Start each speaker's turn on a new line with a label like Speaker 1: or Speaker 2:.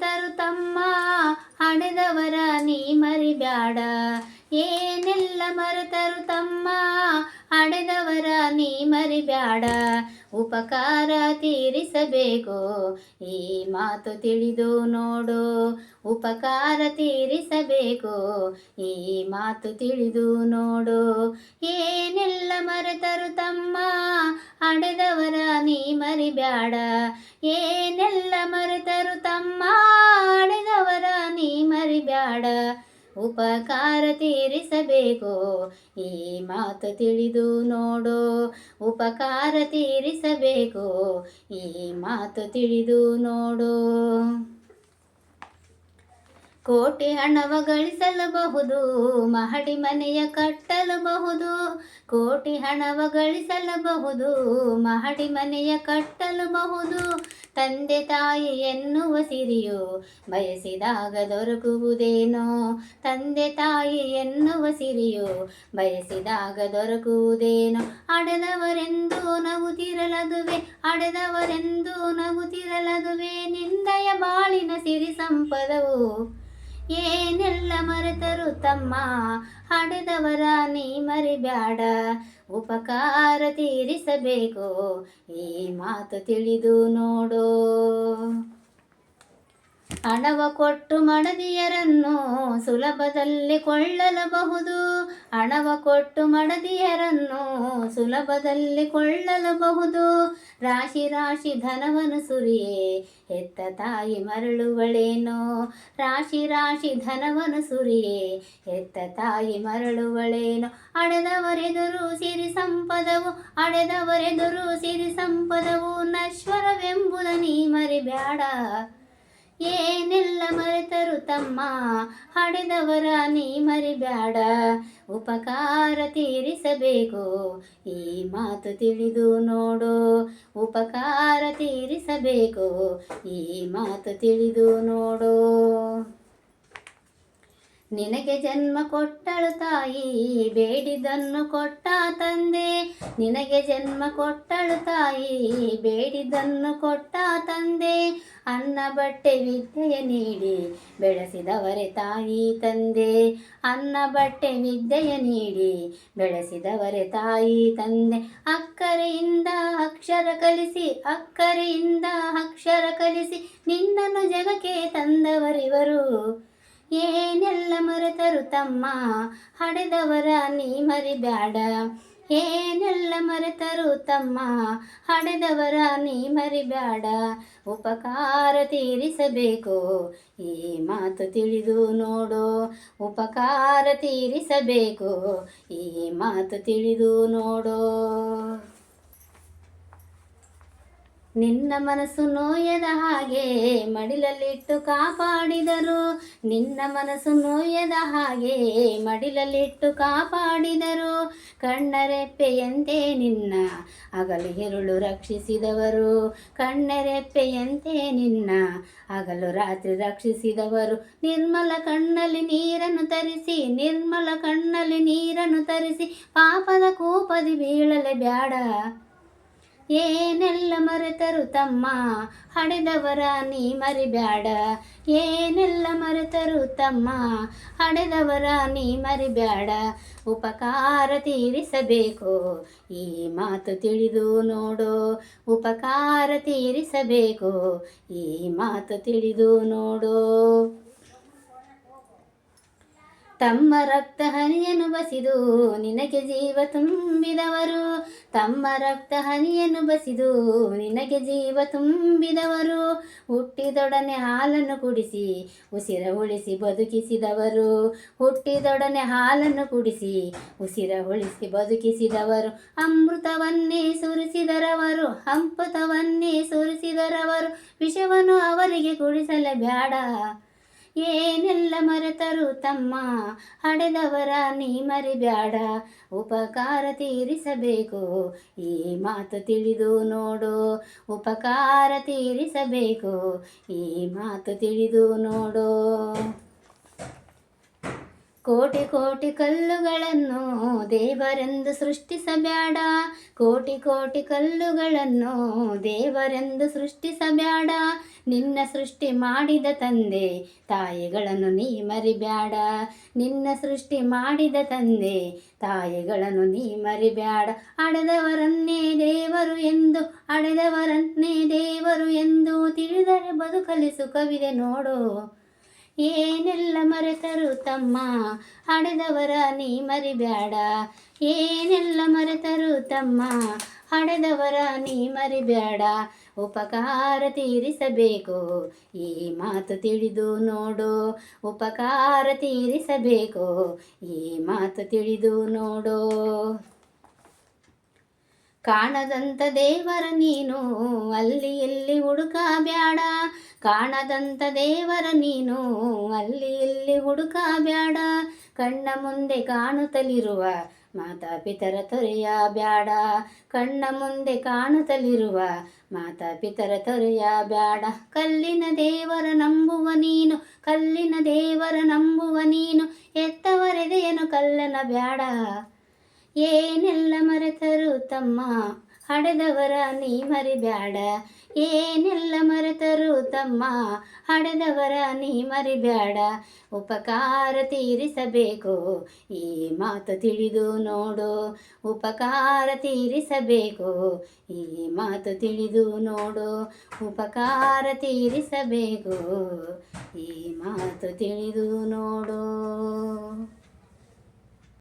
Speaker 1: ಮರೆತರು ತಮ್ಮ ಹಡೆದವರ ನೀ ಮರಿಬ್ಯಾಡ. ಏನೆಲ್ಲ ಮರೆತರು ತಮ್ಮ ಹಡೆದವರ ನೀ ಮರಿಬ್ಯಾಡ. ಉಪಕಾರ ತೀರಿಸಬೇಕು, ಈ ಮಾತು ತಿಳಿದು ನೋಡು. ಉಪಕಾರ ತೀರಿಸಬೇಕು, ಈ ಮಾತು ತಿಳಿದು ನೋಡು. ಏನೆಲ್ಲ ಮರೆತರು ತಮ್ಮ ಹಡೆದವರ ನೀ ಮರಿಬ್ಯಾಡ. ಏನೆಲ್ಲ ಮರೆತರು ತಮ್ಮ ನೀ ಮರಿಬ್ಯಾಡ ಉಪಕಾರ ತೀರಿಸಬೇಕು. ಈ ಮಾತು ತಿಳಿದು ನೋಡು ಉಪಕಾರ ತೀರಿಸಬೇಕು. ಈ ಮಾತು ತಿಳಿದು ನೋಡು. ಕೋಟಿ ಹಣವ ಗಳಿಸಲಬಹುದು, ಮಹಡಿ ಮನೆಯ ಕಟ್ಟಲಬಹುದು. ಕೋಟಿ ಹಣವ ಗಳಿಸಲಬಹುದು, ಮಹಡಿ ಮನೆಯ ಕಟ್ಟಲಬಹುದು. ತಂದೆ ತಾಯಿ ಎನ್ನುವ ಸಿರಿಯು ಬಯಸಿದಾಗ ದೊರಕುವುದೇನೋ? ತಂದೆ ತಾಯಿ ಎನ್ನುವ ಸಿರಿಯು ಬಯಸಿದಾಗ ದೊರಕುವುದೇನೋ? ಅಡೆದವರೆಂದು ನಗುತ್ತಿರಲದುವೆ, ಅಡದವರೆಂದು ನಗುತ್ತಿರಲದುವೆ. ನಿಂದಯ ಬಾಳಿನ ಸಿರಿ ಸಂಪದವು ಏನೆಲ್ಲ ಮರೆತರು ತಮ್ಮ? ಹಡೆದವರ ನೀ ಮರಿಬ್ಯಾಡ. ಉಪಕಾರ ತೀರಿಸಬೇಕು. ಈ ಮಾತು ತಿಳಿದು ನೋಡು. ಹಣವ ಕೊಟ್ಟು ಮಡದಿಯರನ್ನು ಸುಲಭದಲ್ಲಿ ಕೊಳ್ಳಲಬಹುದು. ಹಣವ ಕೊಟ್ಟು ಮಡದಿಯರನ್ನು ಸುಲಭದಲ್ಲಿ ಕೊಳ್ಳಲಬಹುದು ರಾಶಿ ರಾಶಿ ಧನವನು ಸುರಿಯೇ, ಹೆತ್ತ ತಾಯಿ ಮರಳುವಳೇನೋ. ರಾಶಿ ರಾಶಿ ಧನವನು ಸುರಿಯೇ, ಹೆತ್ತ ತಾಯಿ ಮರಳುವಳೇನೋ. ಅಡೆದವರೆದುರು ಸಿರಿ ಸಂಪದವು, ಅಡೆದವರೆದುರು ಸಿರಿ ಸಂಪದವು. ನಶ್ವರವೆಂಬುದ ನೀ ಮರಿಬ್ಯಾಡ. ಏನೆಲ್ಲ ಮರೆತರು ತಮ್ಮ? ಹಡೆದವರ ನೀ ಮರಿಬೇಡ ಉಪಕಾರ ತೀರಿಸಬೇಕು. ಈ ಮಾತು ತಿಳಿದು ನೋಡು. ಉಪಕಾರ ತೀರಿಸಬೇಕು. ಈ ಮಾತು ತಿಳಿದು ನೋಡು. ನಿನಗೆ ಜನ್ಮ ಕೊಟ್ಟಳು ತಾಯಿ ಬೇಡಿದನ್ನು ಕೊಟ್ಟ ತಂದೆ. ನಿನಗೆ ಜನ್ಮ ಕೊಟ್ಟಳು ತಾಯಿ ಬೇಡಿದನ್ನು ಕೊಟ್ಟ ತಂದೆ. ಅನ್ನ ಬಟ್ಟೆ ವಿದ್ಯೆಯ ನೀಡಿ ಬೆಳೆಸಿದವರೇ ತಾಯಿ ತಂದೆ. ಅನ್ನ ಬಟ್ಟೆ ವಿದ್ಯೆಯ ನೀಡಿ ಬೆಳೆಸಿದವರೇ ತಾಯಿ ತಂದೆ. ಅಕ್ಕರೆಯಿಂದ ಅಕ್ಷರ ಕಲಿಸಿ, ಅಕ್ಕರೆಯಿಂದ ಅಕ್ಷರ ಕಲಿಸಿ ನಿನ್ನನ್ನು ಜಗಕ್ಕೆ ತಂದವರಿವರು. ಏನೆಲ್ಲ ಮರೆತರು ತಮ್ಮ? ಹಡೆದವರ ನೀ ಮರಿಬ್ಯಾಡ. ಏನೆಲ್ಲ ಮರೆತರು ತಮ್ಮ? ಹಡೆದವರ ನೀ ಮರಿಬ್ಯಾಡ. ಉಪಕಾರ ತೀರಿಸಬೇಕು. ಈ ಮಾತು ತಿಳಿದು ನೋಡು. ಉಪಕಾರ ತೀರಿಸಬೇಕು. ಈ ಮಾತು ತಿಳಿದು ನೋಡು. ನಿನ್ನ ಮನಸ್ಸು ನೋಯದ ಹಾಗೆ ಮಡಿಲಲ್ಲಿಟ್ಟು ಕಾಪಾಡಿದರು. ನಿನ್ನ ಮನಸ್ಸು ನೋಯದ ಹಾಗೆ ಮಡಿಲಲ್ಲಿಟ್ಟು ಕಾಪಾಡಿದರು. ಕಣ್ಣರೆಪ್ಪೆಯಂತೆ ನಿನ್ನ ಅಗಲು ಇರುಳು ರಕ್ಷಿಸಿದವರು. ಕಣ್ಣರೆಪ್ಪೆಯಂತೆ ನಿನ್ನ ಹಗಲು ರಾತ್ರಿ ರಕ್ಷಿಸಿದವರು. ನಿರ್ಮಲ ಕಣ್ಣಲ್ಲಿ ನೀರನ್ನು ತರಿಸಿ, ನಿರ್ಮಲ ಕಣ್ಣಲ್ಲಿ ನೀರನ್ನು ತರಿಸಿ, ಪಾಪದ ಕೂಪದಿ ಬೀಳಲೆ ಬ್ಯಾಡ. ಏನೆಲ್ಲ ಮರೆತರು ತಮ್ಮ? ಹಡೆದವರ ನೀ ಮರಿಬ್ಯಾಡ. ಏನೆಲ್ಲ ಮರೆತರು ತಮ್ಮ? ಹಡೆದವರ ನೀ ಮರಿಬ್ಯಾಡ. ಉಪಕಾರ ತೀರಿಸಬೇಕು. ಈ ಮಾತು ತಿಳಿದು ನೋಡು. ಉಪಕಾರ ತೀರಿಸಬೇಕು. ಈ ಮಾತು ತಿಳಿದು ನೋಡು. ತಮ್ಮ ರಕ್ತ ಹನಿಯನ್ನು ಬಸಿದು ನಿನಗೆ ಜೀವ ತುಂಬಿದವರು. ತಮ್ಮ ರಕ್ತ ಹನಿಯನ್ನು ಬಸಿದು ನಿನಗೆ ಜೀವ ತುಂಬಿದವರು. ಹುಟ್ಟಿದೊಡನೆ ಹಾಲನ್ನು ಕುಡಿಸಿ ಉಸಿರ ಉಳಿಸಿ ಬದುಕಿಸಿದವರು. ಹುಟ್ಟಿದೊಡನೆ ಹಾಲನ್ನು ಕುಡಿಸಿ ಉಸಿರ ಉಳಿಸಿ ಬದುಕಿಸಿದವರು. ಅಮೃತವನ್ನೇ ಸುರಿಸಿದರವರು ಅಮೃತವನ್ನೇ ಸುರಿಸಿದರವರು. ವಿಷವನ್ನು ಅವರಿಗೆ ಕುಡಿಸಲೇ ಬ್ಯಾಡ. ಏನೆಲ್ಲ ಮರೆತರು ತಮ್ಮ, ಹಡೆದವರ ನೀ ಮರಿಬ್ಯಾಡ, ಉಪಕಾರ ತೀರಿಸಬೇಕು, ಈ ಮಾತು ತಿಳಿದು ನೋಡು, ಉಪಕಾರ ತೀರಿಸಬೇಕು, ಈ ಮಾತು ತಿಳಿದು ನೋಡು. ಕೋಟಿ ಕೋಟಿ ಕಲ್ಲುಗಳನ್ನು ದೇವರೆಂದು ಸೃಷ್ಟಿಸಬೇಡ ಕೋಟಿ ಕೋಟಿ ಕಲ್ಲುಗಳನ್ನು ದೇವರೆಂದು ಸೃಷ್ಟಿಸಬೇಡ ನಿನ್ನ ಸೃಷ್ಟಿ ಮಾಡಿದ ತಂದೆ, ತಾಯಿಗಳನ್ನು ನೀ ಮರಿಬ್ಯಾಡ. ನಿನ್ನ ಸೃಷ್ಟಿ ಮಾಡಿದ ತಂದೆ, ತಾಯಿಗಳನ್ನು ನೀ ಮರಿಬ್ಯಾಡ. ಅಡೆದವರನ್ನೇ ದೇವರು ಎಂದು, ಅಡೆದವರನ್ನೇ ದೇವರು ಎಂದು ತಿಳಿದರೆ ಬದುಕಲಿ ಸುಖವಿದೆ ನೋಡು. ಏನೆಲ್ಲ ಮರೆತರು ತಮ್ಮ? ಹಡೆದವರ ನೀ ಮರಿಬ್ಯಾಡ. ಏನೆಲ್ಲ ಮರೆತರು ತಮ್ಮ? ಹಡೆದವರ ನೀ ಮರಿಬ್ಯಾಡ. ಉಪಕಾರ ತೀರಿಸಬೇಕು. ಈ ಮಾತು ತಿಳಿದು ನೋಡು. ಉಪಕಾರ ತೀರಿಸಬೇಕು. ಈ ಮಾತು ತಿಳಿದು ನೋಡು. ಕಾಣದಂತ ದೇವರ ನೀನು, ಅಲ್ಲಿ ಇಲ್ಲಿ ಹುಡುಕಬ್ಯಾಡ ಕಾಣದಂತ ದೇವರ ನೀನು, ಅಲ್ಲಿ ಇಲ್ಲಿ ಹುಡುಕಬ್ಯಾಡ ಕಣ್ಣ ಮುಂದೆ ಕಾಣುತ್ತಲಿರುವ ಮಾತಾ ಪಿತರ ತೊರೆಯ ಬ್ಯಾಡ. ಕಣ್ಣ ಮುಂದೆ ಕಾಣುತ್ತಲಿರುವ ಮಾತಾ ಪಿತರ ತೊರೆಯ ಬ್ಯಾಡ. ಕಲ್ಲಿನ ದೇವರ ನಂಬುವ ನೀನು, ಕಲ್ಲಿನ ದೇವರ ನಂಬುವ ನೀನು, ಎತ್ತವರೆದೆಯನು ಕಲ್ಲನ ಬ್ಯಾಡ. ಏನೆಲ್ಲ ಮರೆತರು ತಮ್ಮ? ಹಡೆದವರ ನೀ ಮರಿಬ್ಯಾಡ. ಏನೆಲ್ಲ ಮರೆತರು ತಮ್ಮ? ಹಡೆದವರ ನೀ ಮರಿಬ್ಯಾಡ. ಉಪಕಾರ ತೀರಿಸಬೇಕು. ಈ ಮಾತು ತಿಳಿದು ನೋಡು. ಉಪಕಾರ ತೀರಿಸಬೇಕು. ಈ ಮಾತು ತಿಳಿದು ನೋಡು. ಉಪಕಾರ ತೀರಿಸಬೇಕು. ಈ ಮಾತು ತಿಳಿದು ನೋಡು.